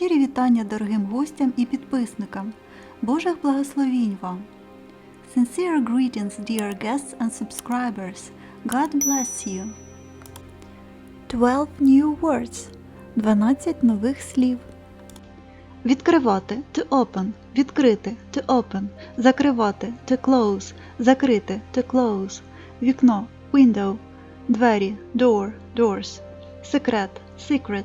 Щирі вітання дорогим гостям і підписникам. Божих благословінь вам! Sincere greetings, dear guests and subscribers. God bless you. 12 new words. 12 нових слів. Відкривати to open, відкрити to open, закривати to close, закрити to close, вікно window, двері door, doors, секрет secret,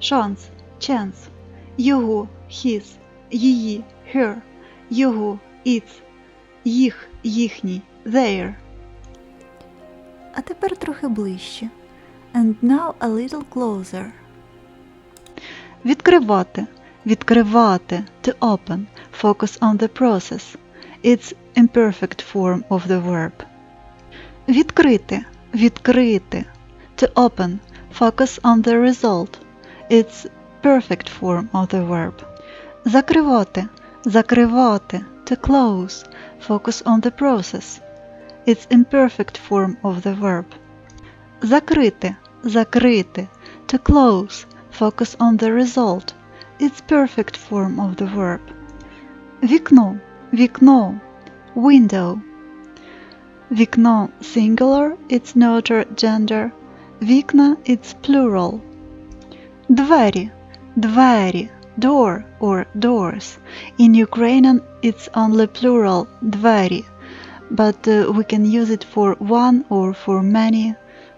шанс chance, його his, її her, його its, їх їхній their. А тепер трохи ближче. And now a little closer. Відкривати. Відкривати. To open. Focus on the process. It's imperfect form of the verb. Відкрити. Відкрити. To open. Focus on the result. It's perfect form of the verb. Закривати. Закривати. To close. Focus on the process. It's imperfect form of the verb. Закрити. Закрити. To close. Focus on the result. It's perfect form of the verb. Вікно. Вікно. Window. Вікно singular, it's neuter gender. Вікна it's plural. Двері. Двері. Door or doors. In Ukrainian it's only plural двері. But uh, we can use it for one or for many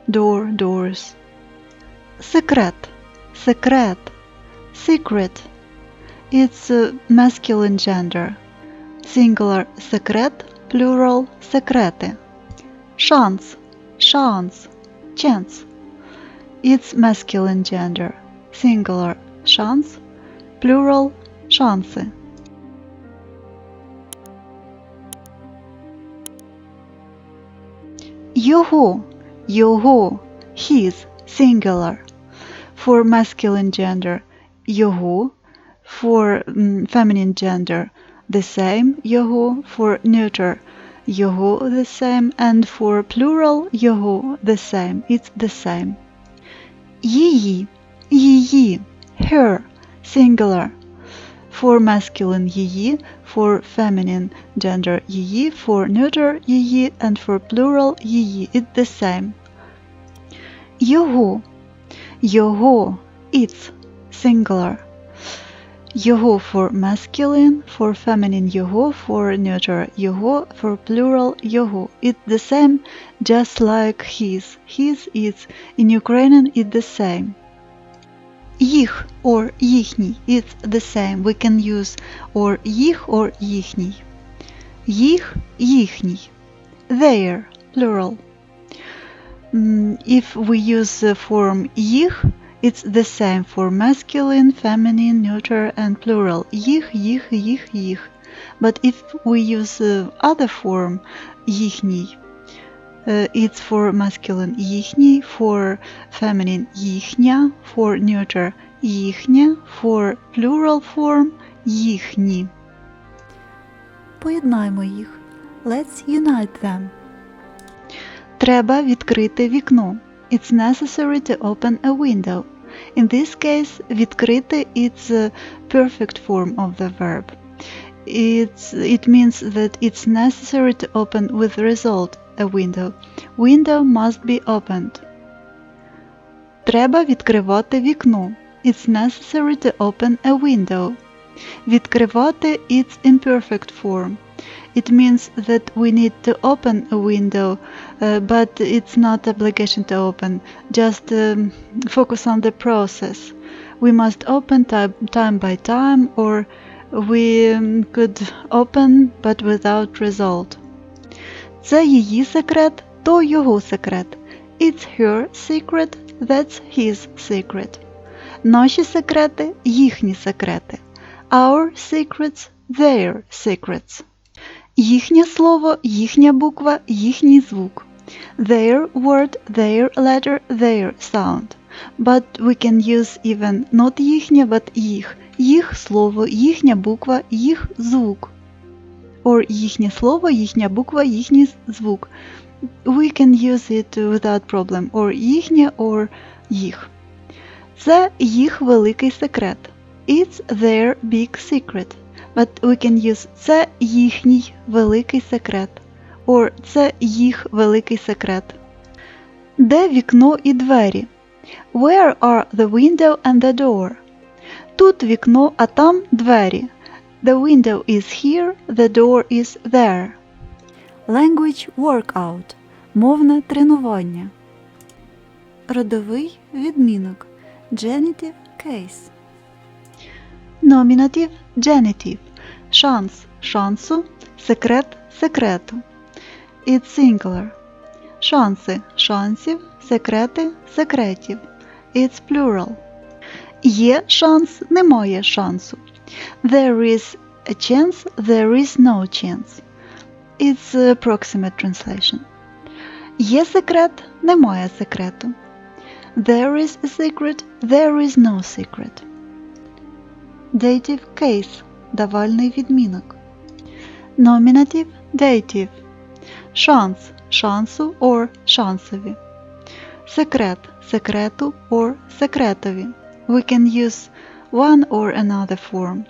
door doors. Секрет. Секрет. Secret. It's uh, masculine gender. Singular секрет, plural секрети. Шанс. Шанс. Chance. It's masculine gender. Singular шанс, plural шанси. Його, його, his, singular. For masculine gender, його. For mm, feminine gender, the same, його. For neuter, його, the same. And for plural, його, the same. It's the same. Її, її, her, singular. For masculine її, for feminine gender її, for neuter її, and for plural її. It's the same. Його, його, it's singular. Його for masculine, for feminine його, for neuter його, for plural його. It's the same, just like his. His is in Ukrainian it's the same. Yich or yichni, it's the same. We can use or yich or yichni. Yich, yichni. Their, plural. Mm, if we use the form yich, it's the same for masculine, feminine, neuter, and plural. Yich, yich, yich, yich. But if we use the other form, yichni, uh, it's for masculine їхній, for feminine їхня, for neuter їхня, for plural form їхні. Поєднаймо їх. Let's unite them. Треба відкрити вікно. It's necessary to open a window. In this case, відкрити it's a perfect form of the verb. It's, it means that it's necessary to open with result a window. Window must be opened. Треба відкривати вікно. It's necessary to open a window. Відкривати it's imperfect form. It means that we need to open a window, uh, but it's not obligation to open. Just um, focus on the process. We must open time, time by time, or we um, could open but without result. Це її секрет, то його секрет. It's her secret, that's his secret. Наші секрети їхні секрети. Our secrets, their secrets. Їхнє слово, їхня буква, їхній звук. Their word, their letter, their sound. But we can use even not їхнє, but їх. Їх слово, їхня буква, їх звук. Or їхнє слово, їхня буква, їхній звук. We can use it without problem. Or їхнє, or їх. Це їх великий секрет. It's their big secret. But we can use це їхній великий секрет. Or це їх великий секрет. Де вікно і двері? Where are the window and the door? Тут вікно, а там двері. The window is here, the door is there. Language workout. Мовне тренування. Родовий відмінок. Genitive case. Nominative genitive. Шанс шансу. Секрет секрету. It's singular. Шанси шансів. Секрети секретів. It's plural. Є шанс, немає шансу. There is a chance, there is no chance. It's a approximate translation. Є секрет, немає секрету. There is a secret, there is no secret. Dative case давальний відмінок. Nominative dative шанс шансу or шансові. Секрет секрету or секретові. We can use one or another form.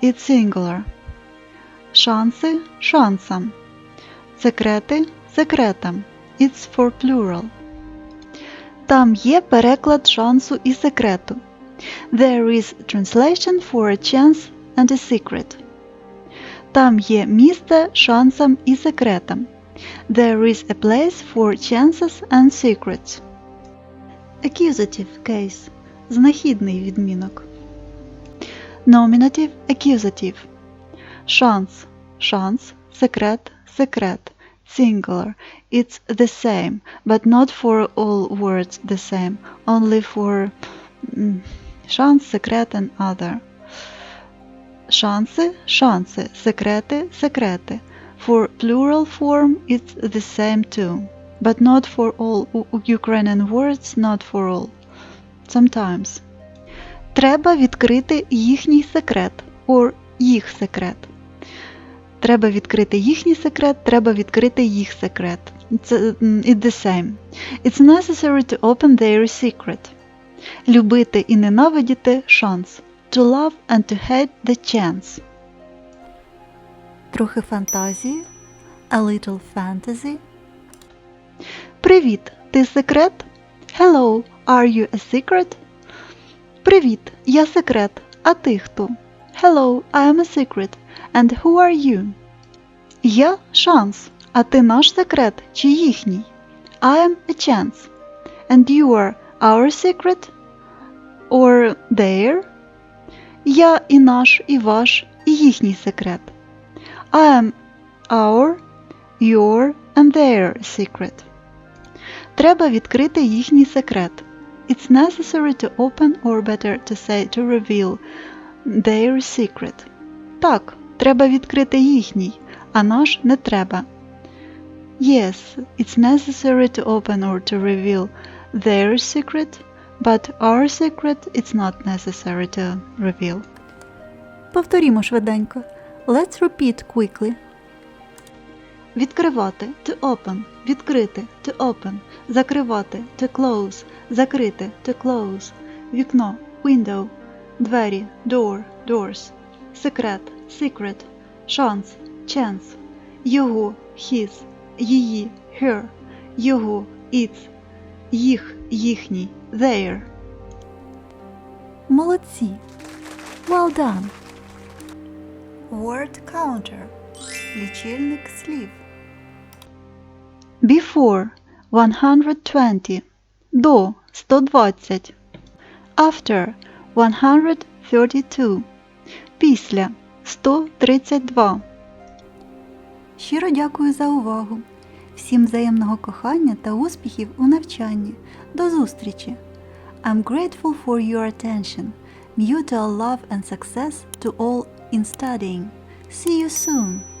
It's singular. Шанси шансам. Секрети секретам. It's for plural. Там є переклад шансу і секрету. There is translation for a chance and a secret. Там є місце шансам і секретам. There is a place for chances and secrets. Accusative case. Знахідний відмінок. Nominative accusative. Шанс шанс, секрет секрет. Singular. It's the same, but not for all words the same, only for м, шанс, секрет and other. Шанси шанси, секрети секрети. For plural form it's the same too, but not for all U- Ukrainian words, not for all. Sometimes. Треба відкрити їхній секрет or їх секрет. Треба відкрити їхній секрет, треба відкрити їх секрет. It's, uh, it's the same. It's necessary to open their secret. Любити і ненавидіти шанс. To love and to hate the chance. Трохи фантазії. A little fantasy. Привіт, ти секрет? Hello, are you a secret? Привіт, я секрет. А ти хто? Hello, I am a secret. And who are you? Я шанс. А ти наш секрет чи їхній? I am a chance. And you are our secret? Or their? Я і наш, і ваш, і їхній секрет. I am our, your and their secret. Треба відкрити їхній секрет. It's necessary to open or better to say to reveal their secret. Так, треба відкрити їхній, а наш не треба. Yes, it's necessary to open or to reveal their secret, but our secret it's not necessary to reveal. Повторімо швиденько. Let's repeat quickly. Відкривати to open, відкрити to open, закривати to close, закрити to close, вікно window, двері door, doors, секрет secret, шанс chance, його his, її her, його its, їх їхній their. Молодці. Well done. Word counter. Лічильник слів. Before 120. До 120. After 132. Після 132. Щиро дякую за увагу. Всім взаємного кохання та успіхів у навчанні. До зустрічі! I'm grateful for your attention. Mutual love and success to all in studying. See you soon!